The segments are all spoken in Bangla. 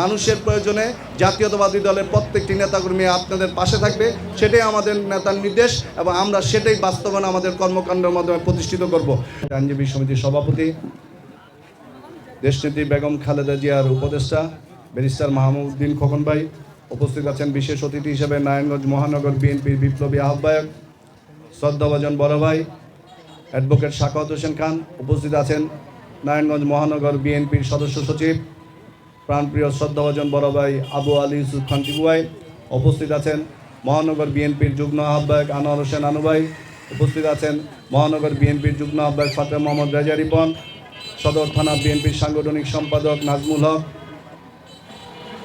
মানুষের প্রয়োজনে জাতীয়তাবাদী দলের প্রত্যেকটি নেতাকর্মী আপনাদের পাশে থাকবে, সেটাই আমাদের নেতার নির্দেশ এবং আমরা সেটাই বাস্তবায়ন আমাদের কর্মকাণ্ডের মাধ্যমে প্রতিষ্ঠিত করব। আইনজীবী সমিতির সভাপতি, দেশনেত্রী বেগম খালেদা জিয়ার উপদেষ্টা, ব্যারিস্টার মাহমুদ্দিন খোকন ভাই, উপস্থিত আছেন বিশেষ অতিথি হিসেবে নারায়ণগঞ্জ মহানগর বিএনপির বিপ্লবী আহ্বায়ক শ্রদ্ধাভাজন বড় ভাই, অ্যাডভোকেট শাকাওয়াত হোসেন খান, উপস্থিত আছেন নারায়ণগঞ্জ মহানগর বিএনপির সদস্য সচিব প্রাণপ্রিয় শ্রদ্ধাভাজন বড় ভাই আবু আলী ইউসুফ খান টিকুয়াই উপস্থিত আছেন মহানগর বিএনপির যুগ্ম আহ্বায়ক আনোয়ার হোসেন আনু ভাই। উপস্থিত আছেন মহানগর বিএনপির যুগ্ম আহ্বায়ক ফাতে মোহাম্মদ রেজা রিপন, সদর থানা বিএনপির সাংগঠনিক সম্পাদক নাজমুল হক,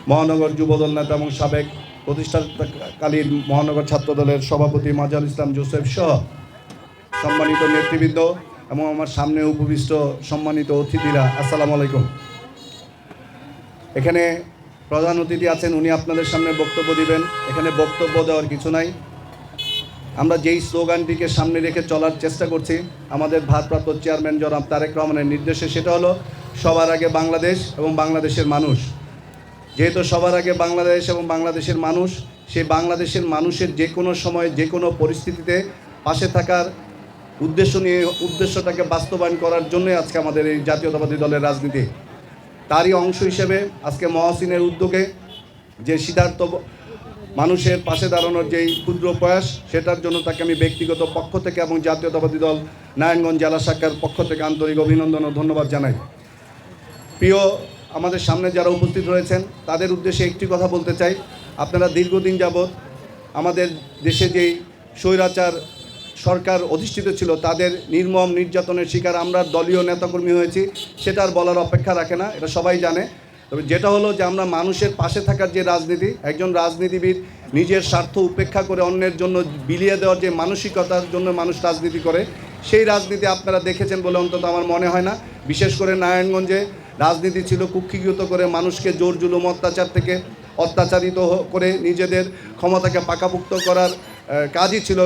মহানগর যুবদল নেতা এবং সাবেক প্রতিষ্ঠাকালীন মহানগর ছাত্রদলের সভাপতি মাজাল ইসলাম জোসেফ সহ সম্মানিত নেতৃবৃন্দ এবং আমার সামনে উপবিষ্ট সম্মানিত অতিথিরা, আসসালামু আলাইকুম। এখানে প্রধান অতিথি আছেন, উনি আপনাদের সামনে বক্তব্য দিবেন। এখানে বক্তব্য দেওয়ার কিছু নাই। আমরা যেই স্লোগানটিকে সামনে রেখে চলার চেষ্টা করছি, আমাদের ভারপ্রাপ্ত চেয়ারম্যান জনাব তারেক রহমানের নির্দেশে, সেটা হলো সবার আগে বাংলাদেশ এবং বাংলাদেশের মানুষ। যেহেতু সবার আগে বাংলাদেশ এবং বাংলাদেশের মানুষ, সেই বাংলাদেশের মানুষের যে কোনো সময়, যে কোনো পরিস্থিতিতে পাশে থাকার উদ্দেশ্য নিয়ে, উদ্দেশ্যটাকে বাস্তবায়ন করার জন্যই আজকে আমাদের এই জাতীয়তাবাদী দলের রাজনীতি। তারই অংশ হিসেবে আজকে মহাসিনের উদ্যোগে যে সিদ্ধার্থ মানুষের পাশে দাঁড়ানোর যেই ক্ষুদ্র প্রয়াস, সেটার জন্য তাকে আমি ব্যক্তিগত পক্ষ থেকে এবং জাতীয়তাবাদী দল নারায়ণগঞ্জ জেলা শাখার পক্ষ থেকে আন্তরিক অভিনন্দন ও ধন্যবাদ জানাই। প্রিয়, আমাদের সামনে যারা উপস্থিত রয়েছেন, তাদের উদ্দেশ্যে একটি কথা বলতে চাই। আপনারা দীর্ঘদিন যাবৎ আমাদের দেশে যেই স্বৈরাচার সরকার অধিষ্ঠিত ছিল, তাদের নির্মম নির্যাতনের শিকার আমরা দলীয় নেতাকর্মী হয়েছি, সেটা আর বলার অপেক্ষা রাখে না, এটা সবাই জানে। তবে যেটা হলো যে আমরা মানুষের পাশে থাকার যে রাজনীতি, একজন রাজনীতিবিদ নিজের স্বার্থ উপেক্ষা করে অন্যের জন্য বিলিয়ে দেওয়ার যে মানসিকতার জন্য মানুষ রাজনীতি করে, সেই রাজনীতি আপনারা দেখেছেন বলে অন্তত আমার মনে হয় না। বিশেষ করে নারায়ণগঞ্জে রাজনীতি ছিল কুক্ষিগত করে মানুষকে জোর জুলুম অত্যাচার থেকে অত্যাচারিত করে নিজেদের ক্ষমতাকে পাকাপুক্ত করার কাজই ছিল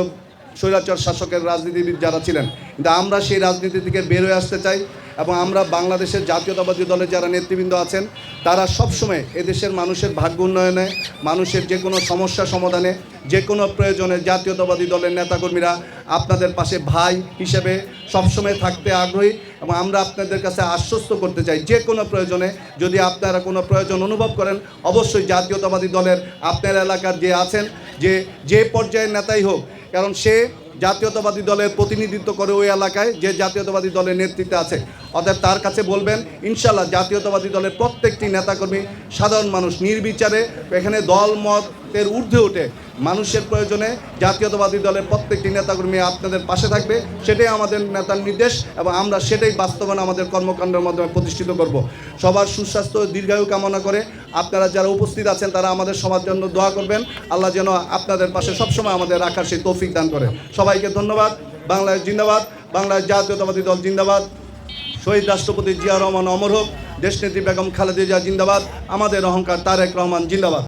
স্বৈরাচার শাসকের রাজনীতিবিদ যারা ছিলেন। কিন্তু আমরা সেই রাজনীতি থেকে বের হয়ে আসতে চাই এবং আমরা বাংলাদেশের জাতীয়তাবাদী দলের যারা নেতৃবৃন্দ আছেন, তারা সবসময় এদেশের মানুষের ভাগ্য উন্নয়নে, মানুষের যে কোনো সমস্যা সমাধানে, যে কোনো প্রয়োজনে জাতীয়তাবাদী দলের নেতাকর্মীরা আপনাদের পাশে ভাই হিসেবে সবসময় থাকতে আগ্রহী এবং আমরা আপনাদের কাছে আশ্বস্ত করতে চাই, যে কোনো প্রয়োজনে যদি আপনারা কোনো প্রয়োজন অনুভব করেন, অবশ্যই জাতীয়তাবাদী দলের আপনার এলাকার যে আছেন, যে যে পর্যায়ের নেতাই হোক কারণ সে জাতীয়তাবাদী দলের প্রতিনিধিত্ব করে ওই এলাকায় যে জাতীয়তাবাদী দলের নেতৃত্বে আছে। অতএব তার কাছে বলবেন ইনশাল্লাহ জাতীয়তাবাদী দলের প্রত্যেকটি নেতাকর্মী সাধারণ মানুষ নির্বিচারে এখানে দল মতের ঊর্ধ্বে উঠে মানুষের প্রয়োজনে জাতীয়তাবাদী দলের প্রত্যেকটি নেতাকর্মী আপনাদের পাশে থাকবে। সেটাই আমাদের নেতার নির্দেশ এবং আমরা সেটাই বাস্তবায়ন আমাদের কর্মকাণ্ডের মাধ্যমে প্রতিষ্ঠিত করব। সবার সুস্বাস্থ্য দীর্ঘায়ু কামনা করে আপনারা যারা উপস্থিত আছেন, তারা আমাদের সবার জন্য দোয়া করবেন। আল্লাহ যেন আপনাদের পাশে সবসময় আমাদের রাখার সেই তৌফিক দান করে। সবাইকে ধন্যবাদ। বাংলাদেশ জিন্দাবাদ। বাংলাদেশ জাতীয়তাবাদী দল জিন্দাবাদ। শহীদ রাষ্ট্রপতি জিয়া রহমান অমর হোক, দেশনেত্রী বেগম খালেদা জিয়া জিন্দাবাদ, আমাদের অহংকার তারেক রহমান জিন্দাবাদ।